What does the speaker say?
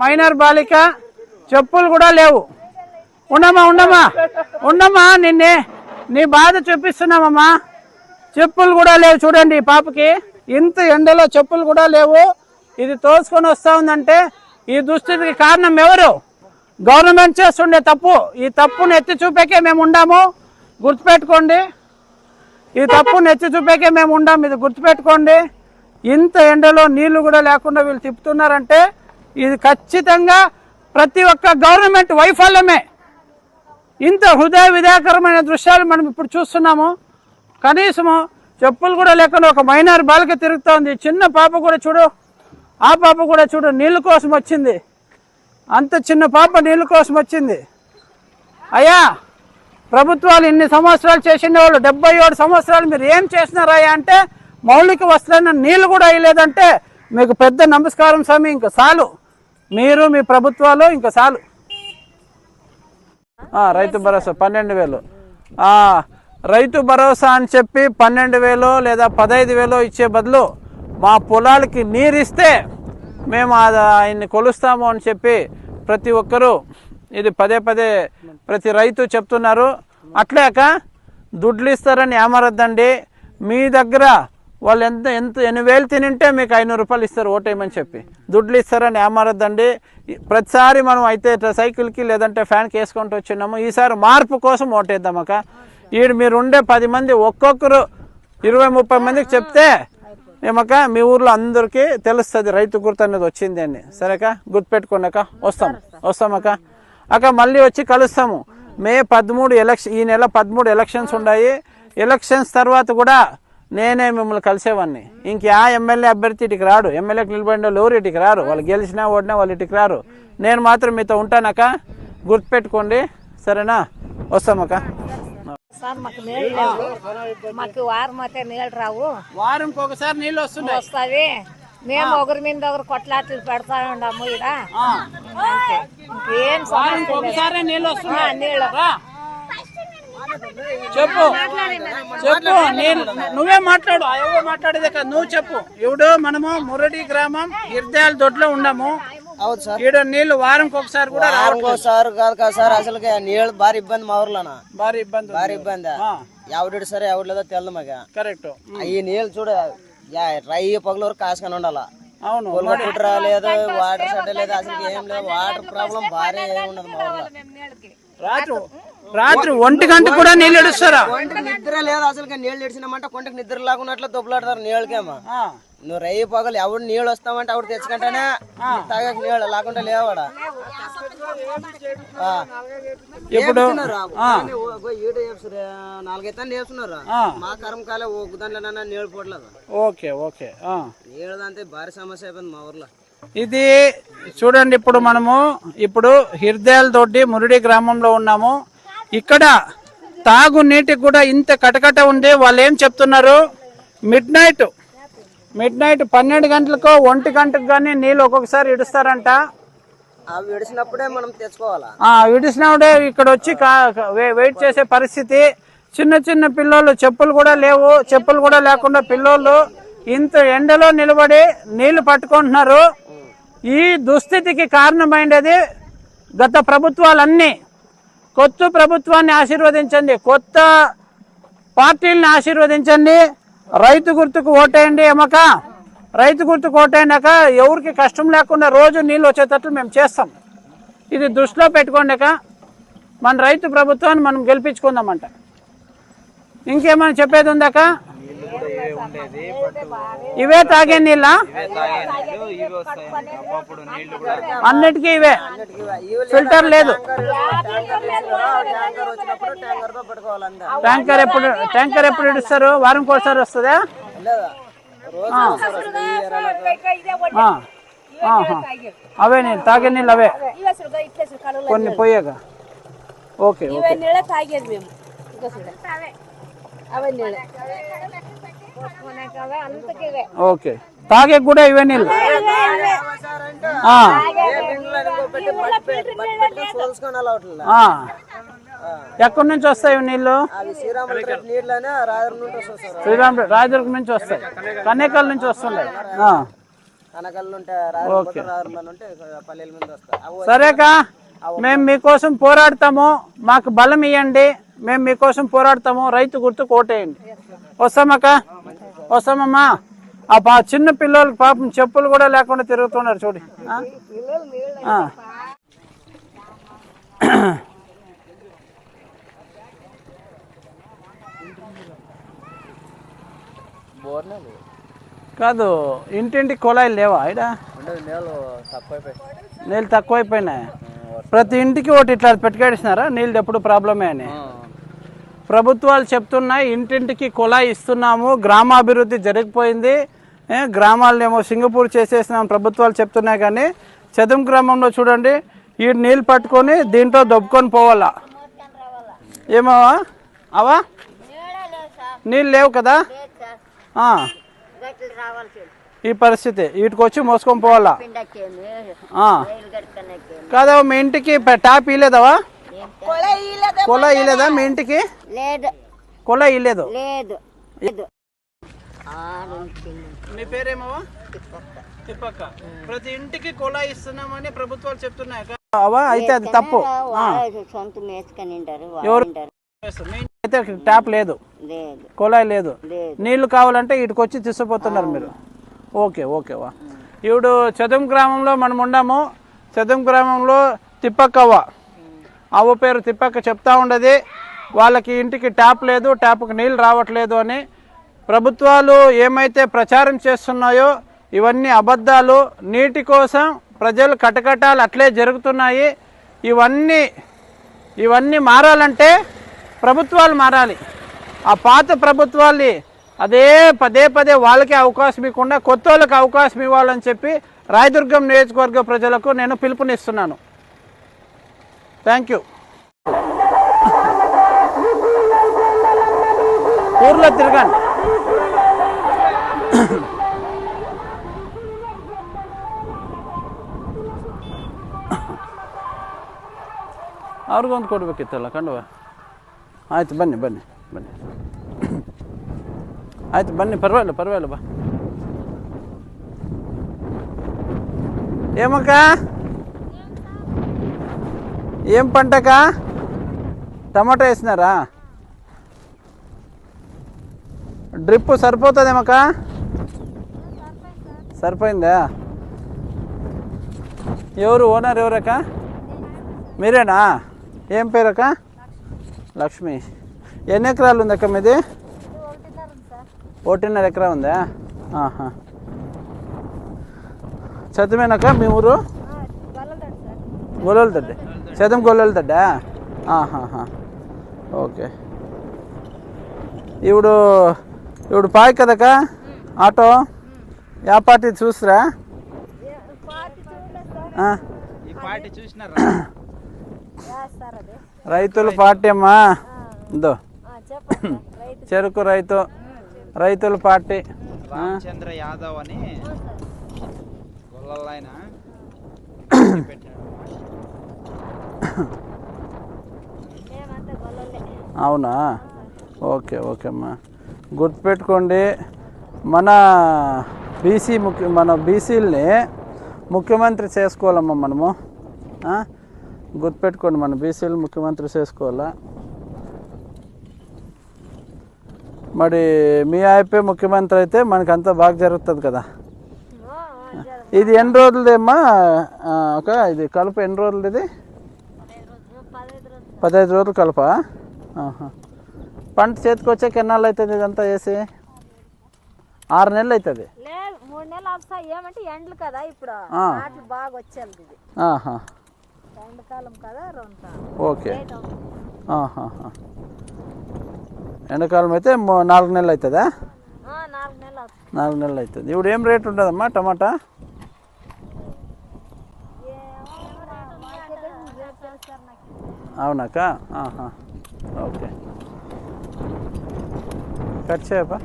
Minor బాలిక చెప్పులు కూడా లేవు. ఉండమ్మా ఉండమ్మా ఉండమ్మా నిన్నే నీ బాధ చూపిస్తున్నామమ్మా. చెప్పులు కూడా లేవు చూడండి పాపకి. ఇంత ఎండలో చెప్పులు కూడా లేవు. ఇది తోసుకొని వస్తా ఉందంటే ఈ దుస్థితికి కారణం ఎవరు? గవర్నమెంట్ చేస్తుండే తప్పు. ఈ తప్పును ఎత్తి చూపేకే మేము ఉండాము. గుర్తుపెట్టుకోండి. ఈ తప్పును ఎత్తి చూపేకే మేము ఉండాము. ఇది గుర్తుపెట్టుకోండి. ఇంత ఎండలో నీళ్ళు కూడా లేకుండా వీళ్ళు తిప్పుతున్నారంటే ఇది ఖచ్చితంగా ప్రతి ఒక్క గవర్నమెంట్ వైఫల్యమే. ఇంత హృదయ విధాకరమైన దృశ్యాలు మనం ఇప్పుడు చూస్తున్నాము. కనీసము చెప్పులు కూడా లేకుండా ఒక మైనర్ బాలిక తిరుగుతోంది. చిన్న పాప కూడా చూడు. ఆ పాప కూడా చూడు నీళ్ళ కోసం వచ్చింది. అంత చిన్న పాప నీళ్ళ కోసం వచ్చింది. అయ్యా ప్రభుత్వాలు ఇన్ని సంవత్సరాలు చేసిన వాళ్ళు డెబ్బై ఏడు సంవత్సరాలు మీరు ఏం చేసినారా అంటే మౌలిక వస్తువులైన నీళ్ళు కూడా వేయలేదంటే మీకు పెద్ద నమస్కారం స్వామి ఇంకా చాలు. మీరు మీ ప్రభుత్వాలు ఇంకా చాలు. రైతు భరోసా పన్నెండు వేలు. రైతు భరోసా అని చెప్పి పన్నెండు వేలు లేదా పదహైదు వేలు ఇచ్చే బదులు మా పొలాలకి నీరిస్తే మేము అది ఆయన్ని కొలుస్తాము అని చెప్పి ప్రతి ఒక్కరూ ఇది పదే పదే ప్రతి రైతు చెప్తున్నారు. అట్లేక దుడ్లు ఇస్తారని ఏమరద్దండి? మీ దగ్గర వాళ్ళు ఎంత ఎంత ఎన్ని వేలు తినింటే మీకు ఐనూరు రూపాయలు ఇస్తారు ఓటేయమని చెప్పి. దుడ్లు ఇస్తారని ఏమారద్దండి. ప్రతిసారి మనం అయితే సైకిల్కి లేదంటే ఫ్యాన్కి వేసుకుంటూ వచ్చినాము. ఈసారి మార్పు కోసం ఓటేద్దామక ఈడు మీరు ఉండే పది మంది ఒక్కొక్కరు ఇరవై ముప్పై మందికి చెప్తే ఏమక్క మీ ఊర్లో అందరికీ తెలుస్తుంది రైతు గుర్తు అనేది వచ్చింది అని. సరేక? గుర్తుపెట్టుకున్నాక వస్తాం. వస్తామక్క. అక్క మళ్ళీ వచ్చి కలుస్తాము. మే పదమూడు ఎలక్షన్ ఈ నెల పదమూడు ఎలక్షన్స్ ఉన్నాయి. ఎలక్షన్స్ తర్వాత కూడా నేనే మిమ్మల్ని కలిసేవాడిని ఇంక ఆ ఎమ్మెల్యే అభ్యర్థి ఇటుకి రాడు. ఎమ్మెల్యేకి నిలబడిన వాళ్ళు ఎవరు ఇటుకి రారు? వాళ్ళు గెలిచినా ఓడినా వాళ్ళు ఇటుకి రారు. నేను మాత్రం మీతో ఉంటానక్క. గుర్తుపెట్టుకోండి. సరేనా? వస్తామక్క సార్ మాకు నీళ్ళు లేవు మాకు వారం అయితే నీళ్ళు రావు. వారంకి ఒకసారి నీళ్ళు వస్తున్నాయి. వస్తుంది మేము ఒకరి మీద ఒకరు కొట్లాటలు పెడతా ఉండము ఇక్కడ. ఇంకేం నీళ్ళు వస్తున్నాయి. నీళ్ళు. చెప్పు. చెప్పు. నేను నువ్వే మాట్లాడు. ఎవరో మాట్లాడేదే కదా. నువ్వు చెప్పు. ఇప్పుడు మనము మురడి గ్రామం ఇర్దాల దొడ్లో ఉన్నాము అవును సార్. ఈడ నీళ్ళు వారంకి ఒకసారి కూడా ఇంకోసారి కాదు కదా సార్. అసలు నీళ్ళు భారీ ఇబ్బంది మా ఊర్లోనా? భారీ ఇబ్బంది భారీ ఇబ్బంది? ఎవడు సరే ఎవడు లేదో తెలదు మాకు. కరెక్ట్. ఈ నీళ్ళు చూడ రై పగల వరకు కాసుకొని ఉండాల? అవును. పొల్లు రాలేదు వాటర్ షెడ్ లేదు అసలు ఏం లేదు. వాటర్ ప్రాబ్లం భారీ ఏమి ఉండదు మా ఊర్లో. రాత్రి రాత్రి ఒంటి గంట కూడా నీళ్ళు ఇడుస్తారా కొంటకి నిద్ర లేదు అసలు నీళ్ళు ఇడిచినామంటే కొంటకి నిద్ర లాగున్నట్లు దుబ్బలాడతారు నీళ్ళకేమో. ఆ, నువ్వు రై పగలు ఎవడు నీళ్ళు వస్తామంటే ఆవిడ తెచ్చుకుంటానే తాగక నీళ్ళు లేకుండా లేవాడ? ఇప్పుడు నాలుగైతే నేర్చున్నారు ఆ. మా కరం కాలే ఒక దాంట్లో నీళ్ళు పోవట్లేదు ఓకే ఓకే ఆ. నీళ్ళు అంతే భారీ సమస్య అయిపోయింది మా ఊర్లో. ఇది చూడండి ఇప్పుడు మనము ఇప్పుడు హిర్దేల్ తోటి మురిడి గ్రామంలో ఉన్నాము. ఇక్కడ తాగు నీటికి కూడా ఇంత కటకట ఉంది వాళ్ళు ఏం చెప్తున్నారు? మిడ్ నైట్ మిడ్ నైట్ పన్నెండు గంటలకు ఒంటి గంటకు కానీ నీళ్ళు ఒక్కొక్కసారి ఇడుస్తారంట. అవి విడిచినప్పుడే మనం తెచ్చుకోవాలా? విడిసినప్పుడే ఇక్కడ వచ్చి వెయిట్ చేసే పరిస్థితి. చిన్న చిన్న పిల్లోళ్ళు చెప్పులు కూడా లేవు. చెప్పులు కూడా లేకుండా పిల్లోళ్ళు ఇంత ఎండలో నిలబడి నీళ్ళు పట్టుకుంటున్నారు. ఈ దుస్థితికి కారణమైనది గత ప్రభుత్వాలన్నీ. కొత్త ప్రభుత్వాన్ని ఆశీర్వదించండి కొత్త పార్టీలను ఆశీర్వదించండి. రైతు గుర్తుకు ఓటేయండి ఏమక రైతు గుర్తుకు ఓటైనాక ఎవరికి కష్టం లేకుండా రోజు నీళ్ళు వచ్చేటట్లు మేము చేస్తాం. ఇది దృష్టిలో పెట్టుకోండి మన రైతు ప్రభుత్వాన్ని మనం గెలిపించుకుందామంట. ఇంకేమైనా చెప్పేది ఉందాక? ఇవే తాగే నీళ్ళ? అన్నిటికీ ఇవే. ఫిల్టర్ లేదు. ట్యాంకర్ ఎప్పుడు ట్యాంకర్ ఎప్పుడు ఇడుస్తారు? వారంకి ఒకసారి వస్తుందా. అవే నీళ్ళు తాగే నీళ్ళు అవే. కొన్ని పోయాక. Okay okay. నీళ్ళే తాగేది మేము. ఓకే. తాగే కూడా ఇవే నీళ్ళు. ఎక్కడి నుంచి వస్తాయి నీళ్ళు? శ్రీరామ్ రాజదుర్గం నుంచి వస్తాయి. కన్నేకల్ నుంచి వస్తున్నాయి. సరేకా మేము మీకోసం పోరాడతాము. మాకు బలం ఇవ్వండి మేము మీకోసం పోరాడతాము. రైతు గుర్తు కోటేయండి. వస్తామక్క? వస్తామమ్మా. ఆ పా చిన్న పిల్లలకి పాపం చెప్పులు కూడా లేకుండా తిరుగుతున్నారు చూడు. కాదు ఇంటింటికి కుళాయిలు లేవా ఇడ ఉండదు నీళ్ళు తక్కువ నీళ్ళు తక్కువైపోయినాయి. ప్రతి ఇంటికి ఒకటి ఇట్లా పెట్టుకేసినారా? నీళ్ళు ఎప్పుడు ప్రాబ్లమే అని? ప్రభుత్వాలు చెప్తున్నాయి ఇంటింటికి కుళాయి ఇస్తున్నాము గ్రామాభివృద్ధి జరిగిపోయింది. ఏ, గ్రామాలనేమో సింగపూర్ చేసేసినాం ప్రభుత్వాలు చెప్తున్నాయి కానీ చదువు గ్రామంలో చూడండి ఈ నీళ్ళు పట్టుకొని దీంట్లో దొబ్బుకొని పోవాలా? ఏమవా అవా నీళ్ళు లేవు కదా? ఈ పరిస్థితి వీటికి వచ్చి మోసుకొని పోవాలా? ఆ. కాదవా మీ ఇంటికి ట్యాప్ ఇలేదవా కొల ఇలేదా మీ ఇంటికి? లేదు. కొల ఇలేదు లేదు. లేదు. మీ పేరేమవా తిప్పక్క. ప్రతి ఇంటికి కొలా ఇస్తున్నామని ప్రభుత్వాలు చెప్తున్నాయి అవా అయితే అది తప్పు. సొంత ఎవరు? అయితే ట్యాప్ లేదు. కొలాయి లేదు. నీళ్ళు కావాలంటే ఇటుకు వచ్చి తీసుకుపోతున్నారు మీరు. ఓకే ఓకే వా. ఇప్పుడు చదువు గ్రామంలో మనం ఉన్నాము చదువు గ్రామంలో తిప్పక్కవ్వ. అవ్వ పేరు తిప్పక్క చెప్తా ఉండేది వాళ్ళకి ఇంటికి ట్యాప్ లేదు ట్యాప్కి నీళ్ళు రావట్లేదు అని. ప్రభుత్వాలు ఏమైతే ప్రచారం చేస్తున్నాయో ఇవన్నీ అబద్ధాలు. నీటి కోసం ప్రజలు కటకటాలు అట్లే జరుగుతున్నాయి. ఇవన్నీ ఇవన్నీ మారాలంటే ప్రభుత్వాలు మారాలి. ఆ పాత ప్రభుత్వాల్ని అదే పదే పదే వాళ్ళకే అవకాశం ఇవ్వకుండా కొత్త వాళ్ళకి అవకాశం ఇవ్వాలని చెప్పి రాయదుర్గం నియోజకవర్గ ప్రజలకు నేను పిలుపునిస్తున్నాను. Thank you. ಊರ್ಲ ತಿರ್ಗಂಡ್ ಅವ್ರಿಗೊಂದು ಕೊಡಬೇಕಿತ್ತಲ್ಲ, ಕಂಡುವ? ಆಯ್ತು, ಬನ್ನಿ ಬನ್ನಿ ಬನ್ನಿ. ಆಯ್ತು, ಬನ್ನಿ, ಪರವಾಗಿಲ್ಲ ಪರವಾಗಿಲ್ಲ, ಬಾ. ಏಮಕ್ಕ ఏం పంటక? టమాటా వేసినారా? డ్రిప్ సరిపోతుందేమక్క సరిపోయిందా? ఎవరు ఓనర్ ఎవరక్క? మీరేనా? ఏం పేరక్క? లక్ష్మి. ఎన్ని ఎకరాలు ఉందక్క మీది? ఒకటిన్నర ఎకరా ఉందా? ఆహా. చదివేనాక మీ ఊరు? గొల్లల తడ్డా ఆహాహా ఓకే. ఇప్పుడు ఇప్పుడు పాయ్ కదక ఆటో? యా పార్టీ చూసిరా? ఆ. రైతుల పార్టీ అమ్మా. ఇదో. చెరుకు రైతు రైతుల పార్టీ. రామచంద్ర యాదవ్ అని అవునా? ఓకే ఓకే అమ్మా. గుర్తుపెట్టుకోండి మన బీసీ ముఖ్య మన బీసీలని ముఖ్యమంత్రి చేసుకోవాలమ్మా మనము? గుర్తుపెట్టుకోండి మన బీసీలు ముఖ్యమంత్రి చేసుకోవాలా? మరి మీ అయిపోయి ముఖ్యమంత్రి అయితే మనకంతా బాగా జరుగుతుంది కదా. ఇది ఎన్ని రోజులదేమ్మా ఒక ఇది కలుపు ఎన్ని రోజులది ఇది? పదహైదు రోజులు కలప? పంట చేతికి వచ్చాక ఎన్నాళ్ళు అవుతుంది ఇదంతా వేసి ఆరు నెలలు అవుతుంది. మూడు నెలలు వస్తాయి ఏమంటే ఎండలు కదా ఇప్పుడు. నాట్లు బాగా వచ్చేది ఇది. ఎండాకాలం కదా ఓకే. ఎండాకాలం అయితే నాలుగు నెలలు అవుతుందా? నాలుగు నెలలు వస్తాయి నాలుగు నెలలు అవుతుంది. ఇప్పుడు ఏం రేట్ ఉంటుందమ్మా టమాటా? అవునాక ఓకే. కట్ చేయపా